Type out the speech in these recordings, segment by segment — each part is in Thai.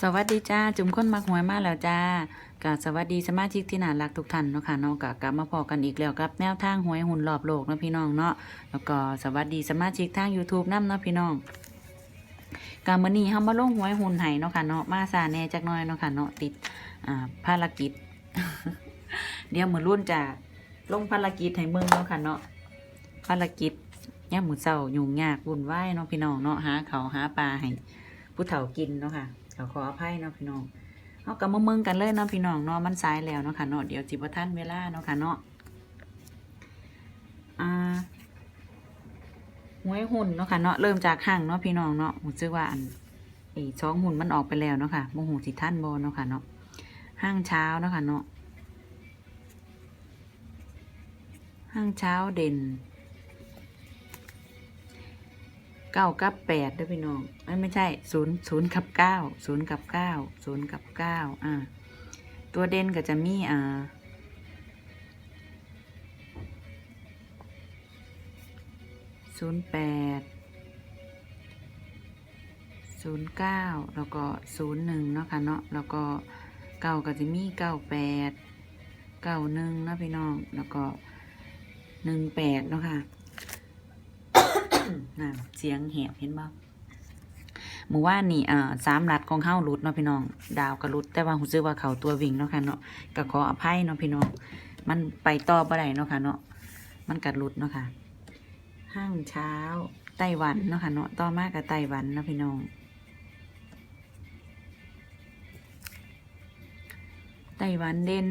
สวัสดีจ้าจุ๋มค้นมักหวยมาแล้วจ้ากับสวัสดีสมาชิกที่น่ารักทุกท่านเนาะค่ะเนาะกกลับมาพอกันอีกแล้วกับแนวทางหวยหุ่นรอบโลกเนาะพี่น้องเนาะแล้วก็สวัสดีสมาชิกทาง YouTube นํเนาะพี่น้องกามื้อนี้เฮามาลงหวยหุ่นให้เนาะค่ะเนาะมาซาแน่จักหน่อยเนาะค่ะเนาะติดอ่าภารกิจ เดี๋ยวมื้อรุ่นจะลงภารกิจให้เมืองเนาะค่ะเนาะภารกิจยามมื้อเช้ายุ่งยากวุ่นวายเนาะพี่น้องเนาะหาเขาหาปลาให้ผู้เฒ่ากินเนาะค่ะ ขาขออภัยเนาะพี่น้องเอากลับมาเมืองกันเลยเนาะพี่น้องเนาะมันสายแล้วเนาะค่ะเนาะเดี๋ยวจิบท่านเวลาเนาะค่ะเนาะอ่าหวยหุ่นเนาะค่ะเนาะเริ่มจากห้างเนาะพี่น้องเนาะผมซื้อว่าอันไอ้สองหุ่นมันออกไปแล้วเนาะค่ะโมโหสิท่านบอเนาะค่ะเนาะห้างเช้าเนาะค่ะเนาะห้างเช้าเด่น เก้ากับแปดด้วยพี่น้องเอ้ยไม่ใช่ศูนย์ศูนย์กับเก้าศูนย์กับเก้าศูนย์กับเก้าอ่าตัวเด่นก็จะมีอ่าศูนย์แปดศูนย์เก้าแล้วก็ศูนย์หนึ่งเนาะค่ะเนาะแล้วก็เก้าก็จะมีเก้าแปดเก้าหนึ่งเนาะพี่น้องแล้วก็หนึ่งแปดเนาะค่ะ น่ะเสียงแหบเห็นบ่หมู่ว่านี่อ่าสามรัดของเข้ารุดเนาะพี่น้อง ดาวกระรุด แต่ว่าหูซื้อว่าเขาตัววิ่งเนาะค่ะเนาะก็ขออภัยเนาะพี่น้อง มันไปต่อบ่ได้เนาะค่ะเนาะ มันกัดรุดเนาะค่ะ ห้างเช้าไต้หวันเนาะค่ะเนาะ ต่อมากับไต้หวันเนาะพี่น้อง ไต้หวันเด่น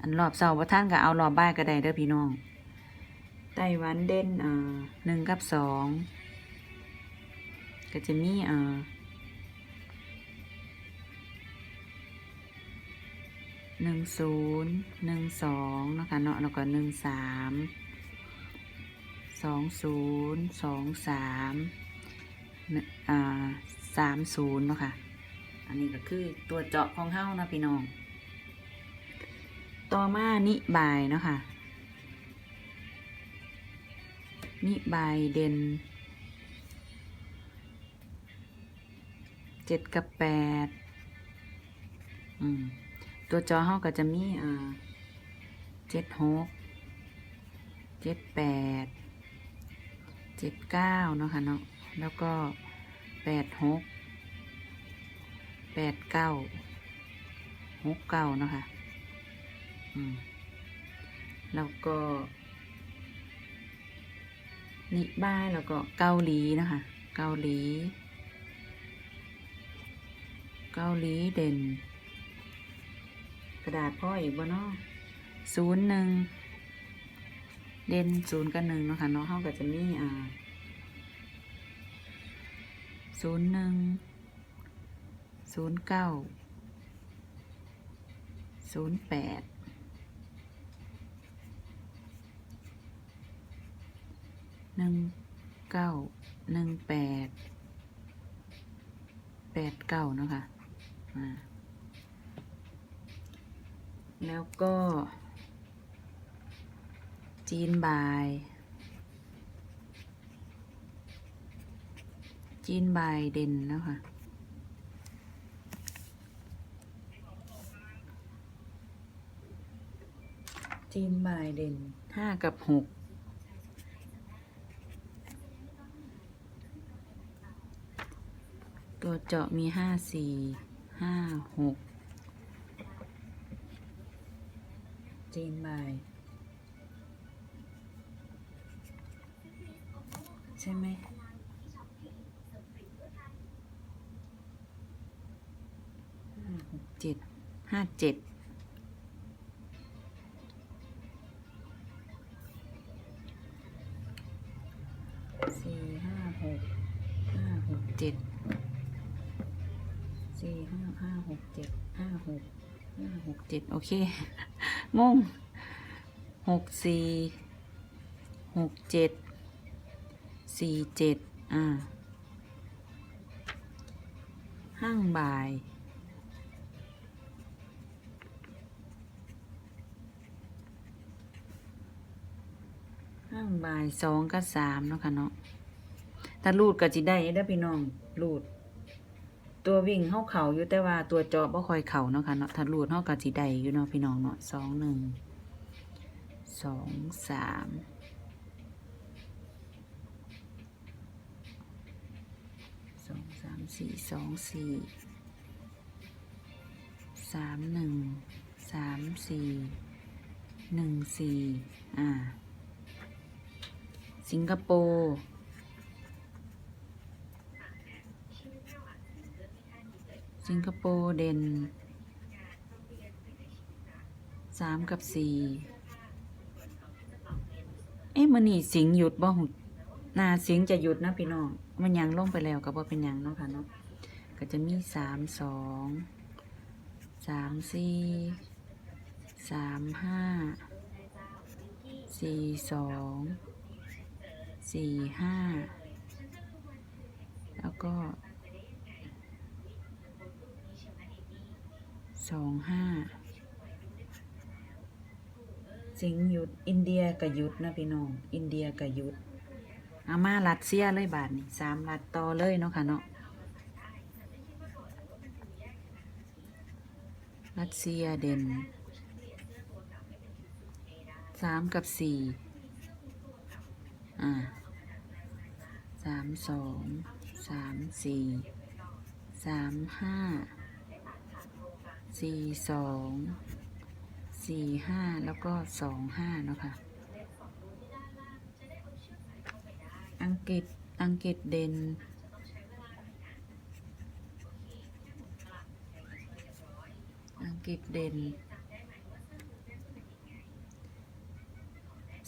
อันรอบเสาร์ประท่านก็เอารอบบ่ายก็ได้เด้อพี่น้อง ไต้หวันเด่นอ่าหนึ่งกับสองก็จะมีอ่าหนึ่งศูนย์หนึ่งสองนะคะเนาะแล้วก็หนึ่งสามสองศูนย์สองสามอ่าสามศูนย์เนาะค่ะอันนี้ก็คือตัวเจาะของเฮ้านะพี่น้อง ต่อมานิบายเนาะค่ะ นิบายเด่นเจ็ดกับแปดอืมตัวจอเฮาก็จะมีอ่าเจ็ดหกเจ็ดแปดเจ็ดเก้าเนาะค่ะเนาะแล้วก็แปดหกแปดเก้าหกเก้าเนาะค่ะ อืม แล้วก็ นิบ้ายแล้วก็เกาหลีนะคะ เกาหลี เกาหลีเด่น กระดาษพ่ออีกบ่เนาะศูนย์หนึ่งเด่นศูนย์กับหนึ่งเนาะค่ะเนาะเขาก็จะมีอ่าศูนย์หนึ่งศูนย์เก้าศูนย์แปด หนึ่งเก้าหนึ่งแปดแปดเก้านะคะอ่าแล้วก็ จีนบาย จีนบายเด่นแล้วค่ะจีนบายเด่นห้ากับหก ตัวเจาะมีห้าสี่ห้าหกจีนใบใช่ไหมห้าหกเจ็ดห้าเจ็ดสี่ห้าหกห้าหกเจ็ด สี่ห้าห้าหกเจ็ดห้าหกห้าหกเจ็ดโอเค งงหกสี่หกเจ็ดสี่เจ็ดอ่าห้างบ่ายห้างบ่ายสองกับสามเนาะค่ะเนาะถ้ารูดก็จิได้ได้พี่น้องรูด ตัววิ่งเฮาเข่าอยู่แต่ว่าตัวจาะบ่ค่อยเข่าเนาะค่ะเนาะถ้ารูดเฮาก็สิได้อยู่เนาะพี่น้องเนาะสองหนึ่งสองสามสองสามสี่สองสี่สามหนึ่งสามสี่หนึ่งสี่อ่า สิงคโปร์ สิงคโปร์เด่นสามกับสี่เอ๊ะมันนี่สิงหยุดบ่หุนาสิงจะหยุดนะพี่น้อง มันยังลงไปแล้วก็บ่เป็นยังเนาะค่ะเนาะ ก็จะมีสามสองสามสี่สามห้าสี่สองสี่ห้าแล้วก็ สองห้าสิงหยุด อินเดียกับยุดนะพี่น้อง อินเดียกับยุดอามารัสเซียเลยบาทนี่สามรัดต่อเลยเนาะค่ะเนาะรัสเซียเด่นสามกับสี่อ่าสามสองสามสี่สามห้า สี่สองสี่ห้าแล้วก็สองห้าเนาะค่ะ อังกฤษอังกฤษเด่นอังกฤษเด่น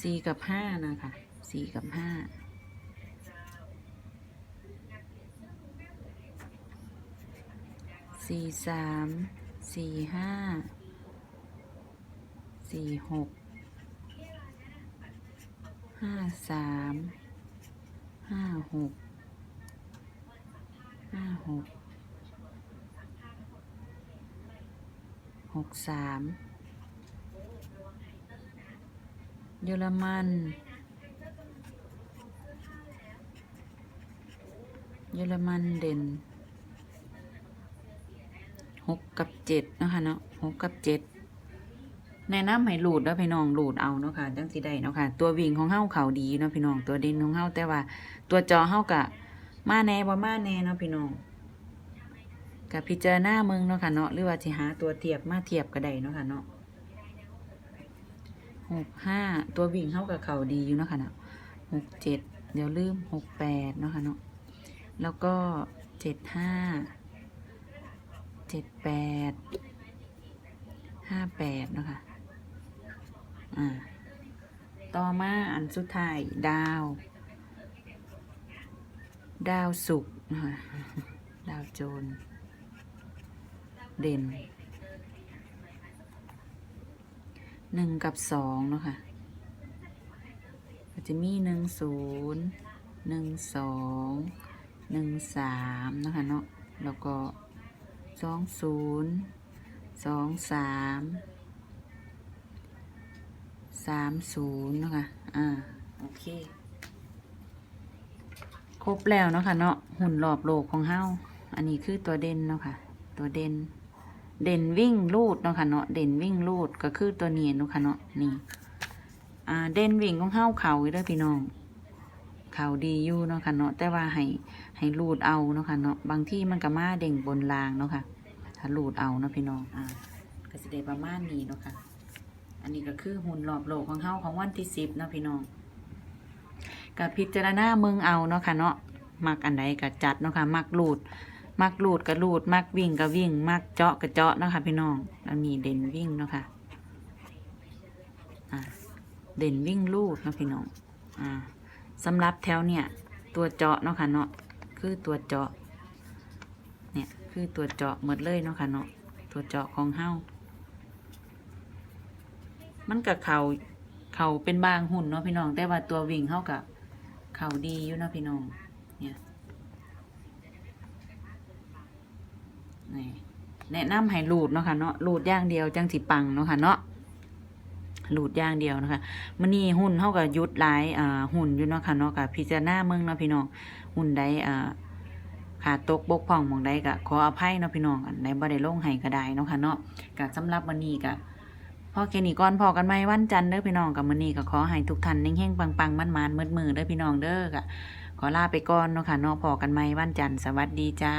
สี่กับห้านะคะสี่กับห้าสี่สาม สี่ห้าสี่หกห้าสามห้าหกห้าหกหกสามเยอรมันเยอรมันเด่น หกกับเจ็ดนะคะเนาะหกกับเจ็ดแนะนำให้หลูดแล้วพี่น้องหลูดเอาเนาะค่ะจังสิได้เนาะค่ะ ตัววิ่งของเฮาเขาดีเนาะพี่น้องตัวเด่นของเฮาแต่ว่า ตัวจอเฮากะมาแน่บ่มาแน่เนาะพี่น้องกับพิจารณาเมืองเนาะค่ะเนาะหรือว่าสิหาตัวเทียบมาเทียบก็ได้เนาะค่ะเนาะหกห้าตัววิ่งเฮากับเขาดีอยู่เนาะค่ะเนาะหกเจ็ดเดี๋ยวลืมหกแปดเนาะค่ะเนาะแล้วก็เจ็ดห้า จ็ดแปดห้าแปดนะคะอ่าต่อมาอันสุดท้าย ดาว ดาวสุกนะคะดาวโจรเด่นหนึ่งกับสองเนาะค่ะก็จะมีหนึ่งศูนย์หนึ่งสองหนึ่งสามนะคะเนาะแล้วก็ สองศูนย์สองสามสามศูนย์เนาะคะอ่าโอเค ครบแล้วเนาะค่ะเนาะหุ่นรอบโลกของเฮาอันนี้คือตัวเด่นเนาะค่ะ ตัวเด่นเด่นวิ่งลูดเนาะค่ะเนาะเด่นวิ่งลูดก็คือตัวเนี้เนาะค่ะเนาะนี่อ่าเด่นวิ่งของเฮาเข่าเด้อพี่น้อง เข่าดีอยู่เนาะค่ะเนาะแต่ว่าให้ ให้รูดเอาเนาะค่ะเนาะบางที่มันก็มาเด่งบนรางเนาะค่ะถ้ารูดเอาเนาะพี่น้องอ่าก็สิได้ประมาณนี้เนาะค่ะ อันนี้ก็คือหุ่นรอบโลกของเฮาของวันที่สิบเนาะพี่น้องกับพิจารณาเมืองเอาเนาะค่ะเนาะมักอันใดก็จัดเนาะค่ะมักรูด มักรูดก็รูด มักวิ่งก็วิ่ง มักเจาะก็เจาะเนาะค่ะพี่น้องอันนี้เด่นวิ่งเนาะค่ะอ่าเด่นวิ่งรูดเนาะพี่น้องอ่าสำหรับแถวเนี่ยตัวเจาะเนาะค่ะเนาะ คือตัวเจาะ เนี่ยคือตัวเจาะหมดเลยเนาะค่ะเนาะตัวเจาะของเฮามันกับเขาเขาเป็นบางหุ่นเนาะพี่น้อง แต่ว่าตัววิ่งเฮากับเขาดีอยู่เนาะพี่น้อง เนี่ยนี่แนะนำให้หลูดเนาะค่ะเนาะหลูดอย่างเดียวจังสิปังเนาะค่ะเนาะ หลูดอย่างเดียวนะคะมันนี่หุ่นเท่ากับยุดหลายอ่าหุ่นอยู่เนาะค่ะเนาะกับพิจารณาเมืองเนาะพี่น้องหุ่นใดอ่าขาดตกบกพร่องมองใดก็ขออภัยเนาะพี่น้องอันใดบ่ได้ลงให้ก็ได้เนาะค่ะเนาะก็สำหรับวันนี้ก็พอแค่นี้ก่อนพอกันไหมวันจันทร์เด้อพี่น้องกับมื้อนี้ก็ขอให้ทุกท่านเฮงๆปังๆมันๆมืดๆเด้อพี่น้องเด้อก็ขอลาไปก่อนเนาะค่ะเนาะพอกันไหมวันจันทร์สวัสดีจ้า